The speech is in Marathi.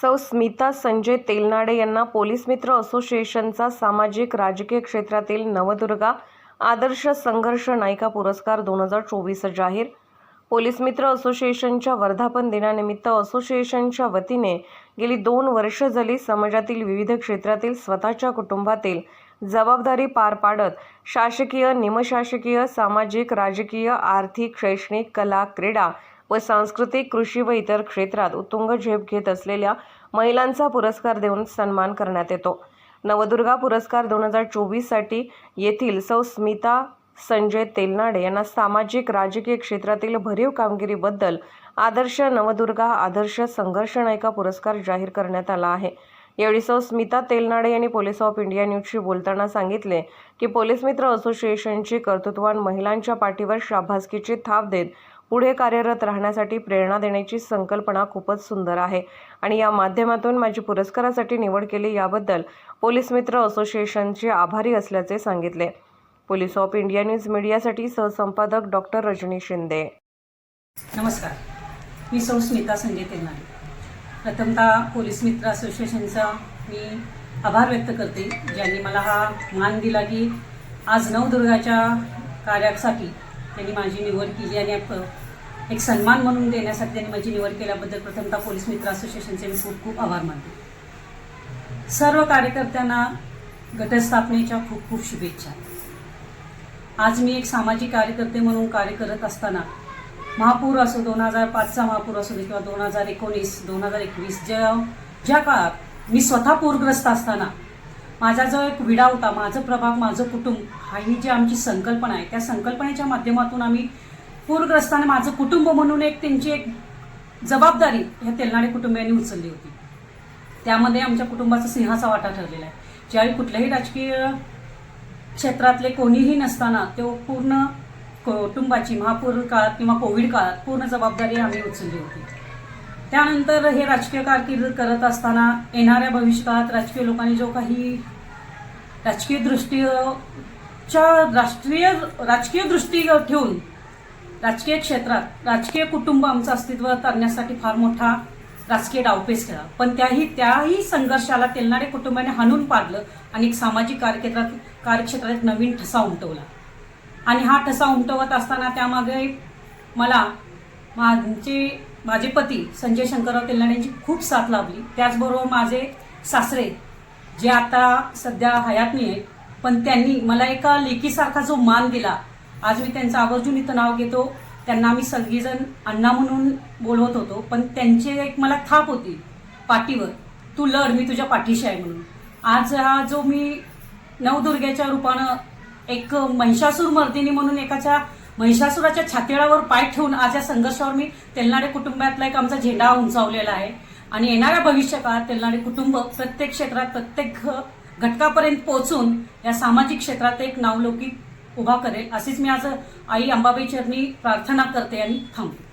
सौ स्मिता संजय तेलनाडे यांना पोलीस मित्र असोसिएशनचा सामाजिक राजकीय क्षेत्रातील नवदुर्गा आदर्श संघर्ष नायिका पुरस्कार दोन हजार चोवीस जाहीर. पोलीस मित्र असोसिएशनच्या वर्धापन दिनानिमित्त असोसिएशनच्या वतीने गेली दोन वर्ष झाली समाजातील विविध क्षेत्रातील स्वतःच्या कुटुंबातील जबाबदारी पार पाडत शासकीय निमशासकीय सामाजिक राजकीय आर्थिक शैक्षणिक कला क्रीडा व सांस्कृतिक कृषी व इतर क्षेत्रात उत्तुंग झेप घेत असलेल्या महिलांचा पुरस्कार देऊन सन्मान करण्यात येतो. नवदुर्गा पुरस्कार दोन हजार चोवीससाठी येथील सौ स्मिता संजय तेलनाडे यांना सामाजिक राजकीय क्षेत्रातील भरीव कामगिरीबद्दल आदर्श नवदुर्गा आदर्श संघर्ष नायिका पुरस्कार जाहीर करण्यात आला आहे. यावेळी सौ स्मिता तेलनाडे यांनी पोलीस ऑफ इंडिया न्यूजशी बोलताना सांगितले की पोलीस मित्र असोसिएशनची कर्तृत्वान महिलांच्या पाठीवर शाबासकीची थाप देत पुढे कार्यरत राहण्यासाठी प्रेरणा देण्याची संकल्पना खूपच सुंदर आहे. आणि या माध्यमातून माझी पुरस्कारासाठी निवड केली याबद्दल पोलीस मित्र असोसिएशनचे आभारी असल्याचे सांगितले. पोलीस ऑफ इंडिया न्यूज मीडियासाठी सहसंपादक डॉक्टर रजनी शिंदे. नमस्कार. मी सौ स्मिता संजय तेलनाडे प्रथमतः पोलीस मित्र असोसिएशनचा मी आभार व्यक्त करते ज्यांनी मला हा मान दिला की आज नवदुर्गाच्या कार्यासाठी त्यांनी माझी निवड केली आणि एक- एक सन्मान म्हणून देण्यासाठी त्यांनी माझी निवड केल्याबद्दल प्रथमतः पोलीस मित्र असोसिएशनचे मी खूप खूप आभार मानते. सर्व कार्यकर्त्यांना गटस्थापनेच्या खूप खूप शुभेच्छा. आज मी एक सामाजिक कार्यकर्ते म्हणून कार्य करत असताना महापूर असो दोन हजार पाचचा महापूर असू दे किंवा दोन हजार एकोणीस दोन हजार एकवीस ज्या ज्या काळात मी स्वतः पूरग्रस्त असताना माझा जो एक विडा होता माझं प्रभाग माझं कुटुंब हा ही जी आमची संकल्पना आहे त्या संकल्पनेच्या माध्यमातून आम्ही पूरग्रस्तांना माझं कुटुंब म्हणून एक त्यांची एक जबाबदारी ह्या तेलनाडे कुटुंबियांनी उचलली होती. त्यामध्ये आमच्या कुटुंबाचा सिंहाचा वाटा ठरलेला आहे. ज्यावेळी कुठल्याही राजकीय क्षेत्रातले कोणीही नसताना तो पूर्ण कुटुंबाची महापूर काळात किंवा कोविड काळात पूर्ण जबाबदारी आम्ही उचलली होती. त्यानंतर हे राजकीय कारकीर्द करत असताना येणाऱ्या भविष्यात राजकीय लोकांनी जो काही राजकीय दृष्टीच्या राष्ट्रीय राजकीय दृष्टी ठेवून राजकीय क्षेत्रात राजकीय कुटुंब आमचं अस्तित्व करण्यासाठी फार मोठा राजकीय डावपेच केला. पण त्याही त्याही संघर्षाला तेलणारे कुटुंबाने हाणून पाडलं आणि एक सामाजिक कार्यक्षेत्रात कार्यक्षेत्रात एक नवीन ठसा उमटवला. आणि हा ठसा उमटवत असताना त्यामागे मला माझे माझे पती संजय शंकरराव तेलनाडे यांची खूप साथ लाभली. त्याचबरोबर माझे सासरे जे आता सध्या हयात नाही आहेत पण त्यांनी मला एका लेकीसारखा जो मान दिला आज मी त्यांचं आवर्जून इथं नाव घेतो त्यांना आम्ही सगळीजण अण्णा म्हणून बोलवत होतो पण त्यांची एक मला थाप होती पाठीवर तू लढ मी तुझ्या पाठीशी आहे म्हणून. आज हा जो मी नवदुर्गेच्या रूपानं एक महिषासूर मर्दिनी म्हणून एकाच्या महिषासुराच्या छातीळावर पाय ठेवून आज या संघर्षावर मी तेलनाडे कुटुंबातला एक आमचा झेंडा उंचावलेला आहे. आणि येणाऱ्या भविष्यकाळात तेलनाडे कुटुंब प्रत्येक क्षेत्रात प्रत्येक घटकापर्यंत पोहोचून या सामाजिक क्षेत्रात एक नावलौकिक उभा करेल अशीच मी आज आई अंबाबाई चरणी प्रार्थना करते आणि थांबते.